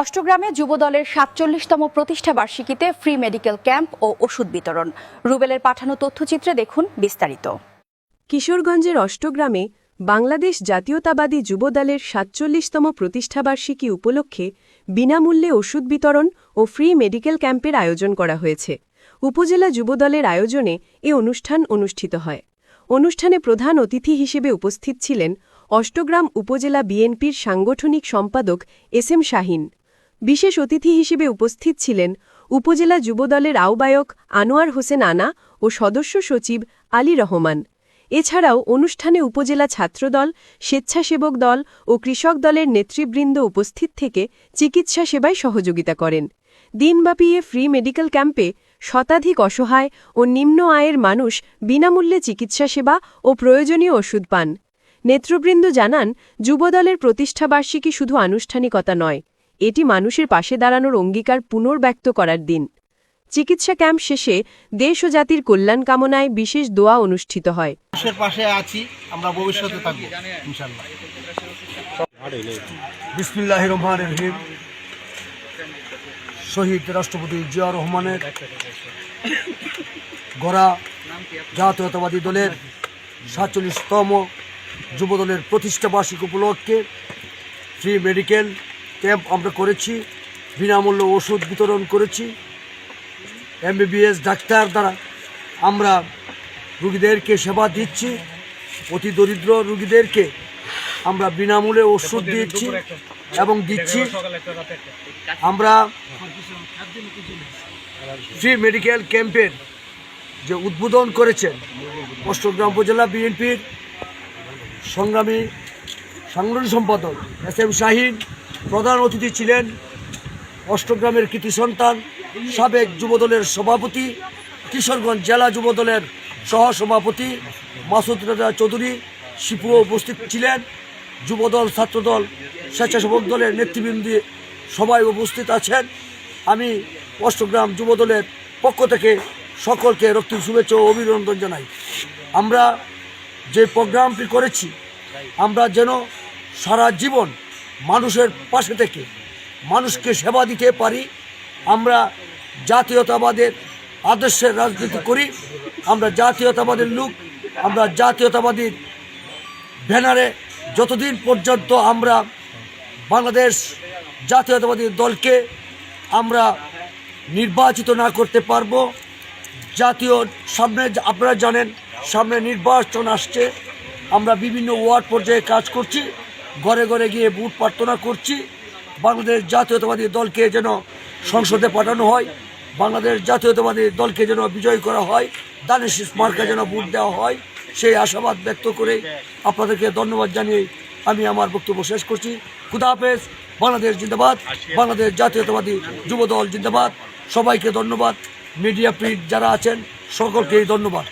অষ্টগ্রামে যুবদলের সাতচল্লিশতম প্রতিষ্ঠা বার্ষিকীতে ফ্রি মেডিকেল ক্যাম্প ও ওষুধ বিতরণ। রুবেলের পাঠানো তথ্যচিত্রে দেখুন বিস্তারিত। কিশোরগঞ্জের অষ্টগ্রামে বাংলাদেশ জাতীয়তাবাদী যুবদলের সাতচল্লিশতম প্রতিষ্ঠাবার্ষিকী উপলক্ষে বিনামূল্যে ওষুধ বিতরণ ও ফ্রি মেডিকেল ক্যাম্পের আয়োজন করা হয়েছে। উপজেলা যুবদলের আয়োজনে এ অনুষ্ঠান অনুষ্ঠিত হয়। অনুষ্ঠানে প্রধান অতিথি হিসেবে উপস্থিত ছিলেন অষ্টগ্রাম উপজেলা বিএনপির সাংগঠনিক সম্পাদক এস এম শাহিন। বিশেষ অতিথি হিসেবে উপস্থিত ছিলেন উপজেলা যুবদলের আহ্বায়ক আনোয়ার হোসেন আনা ও সদস্য সচিব আলী রহমান। এছাড়াও অনুষ্ঠানে উপজেলা ছাত্রদল, স্বেচ্ছাসেবক দল ও কৃষক দলের নেতৃবৃন্দ উপস্থিত থেকে চিকিৎসা সেবায় সহযোগিতা করেন। দিনব্যাপী এ ফ্রি মেডিকেল ক্যাম্পে শতাধিক অসহায় ও নিম্ন আয়ের মানুষ বিনামূল্যে চিকিৎসা সেবা ও প্রয়োজনীয় ওষুধ পান। নেতৃবৃন্দ জানান, যুবদলের প্রতিষ্ঠাবার্ষিকী শুধু আনুষ্ঠানিকতা নয় এটি মানুষের পাশে দাঁড়ানোর অঙ্গীকার পুনর্ব্যক্ত করার দিন। চিকিৎসা ক্যাম্প শেষে দেশ ও জাতির কল্যাণ কামনায় বিশেষ দোয়া অনুষ্ঠিত হয়। পাশে আছি, আমরা ভবিষ্যতে শহীদ রাষ্ট্রপতি জিয়া রহমানের গড়া জাতীয়তাবাদী দলের সাতচল্লিশতম যুবদলের প্রতিষ্ঠা বার্ষিক উপলক্ষে ফ্রি মেডিকেল ক্যাম্প আমরা করেছি বিনামূল্য ওষুধ বিতরণ করেছি। এমবিবিএস ডাক্তার দ্বারা আমরা রুগীদেরকে সেবা দিচ্ছি অতি দরিদ্র রুগীদেরকে আমরা বিনামূল্যে ওষুধ দিচ্ছি এবং দিচ্ছি। আমরা ফ্রি মেডিকেল ক্যাম্পের যে উদ্বোধন করেছেন অষ্টগ্রাম উপজেলা বিএনপির সংগ্রামী সাংগঠনিক সম্পাদক এস এম শাহিন প্রধান অতিথি ছিলেন অষ্টগ্রামের কৃতি সন্তান, সাবেক যুবদলের সভাপতি, কিশোরগঞ্জ জেলা যুবদলের সহসভাপতি মাসুদ রাজা চৌধুরী শিপুও উপস্থিত ছিলেন, যুবদল, ছাত্রদল, স্বেচ্ছাসেবক দলের নেতৃবৃন্দ সবাই উপস্থিত আছেন। আমি অষ্টগ্রাম যুবদলের পক্ষ থেকে সকলকে রক্তিম শুভেচ্ছা ও অভিনন্দন জানাই। আমরা যে প্রোগ্রামটি করেছি, আমরা যেন সারা জীবন মানুষের পাশে থেকে মানুষকে সেবা দিতে পারি, আমরা জাতীয়তাবাদের আদর্শের রাজনীতি করি, আমরা জাতীয়তাবাদের লোক, আমরা জাতীয়তাবাদীর ব্যানারে যতদিন পর্যন্ত আমরা বাংলাদেশ জাতীয়তাবাদী দলকে আমরা নির্বাচিত না করতে পারব, জাতীয় সামনে আপনারা জানেন সামনে নির্বাচন আসছে, আমরা বিভিন্ন ওয়ার্ড পর্যায়ে কাজ করছি। ঘরে ঘরে গিয়ে বুট প্রার্থনা করছি। বাংলাদেশ জাতীয়তাবাদী দলকে যেন সংসদে পাঠানো হয়, বাংলাদেশ জাতীয়তাবাদী দলকে যেন বিজয় করা হয় দানেশ মার্কা যেন বুট দেওয়া হয়, সেই আশাবাদ ব্যক্ত করে আপনাদেরকে ধন্যবাদ জানিয়ে আমি আমার বক্তব্য শেষ করছি। খুদা হাফেজ, বাংলাদেশ জিন্দাবাদ, বাংলাদেশ জাতীয়তাবাদী যুবদল জিন্দাবাদ। সবাইকে ধন্যবাদ। মিডিয়া প্রিন্ট যারা আছেন, সকলকেই ধন্যবাদ।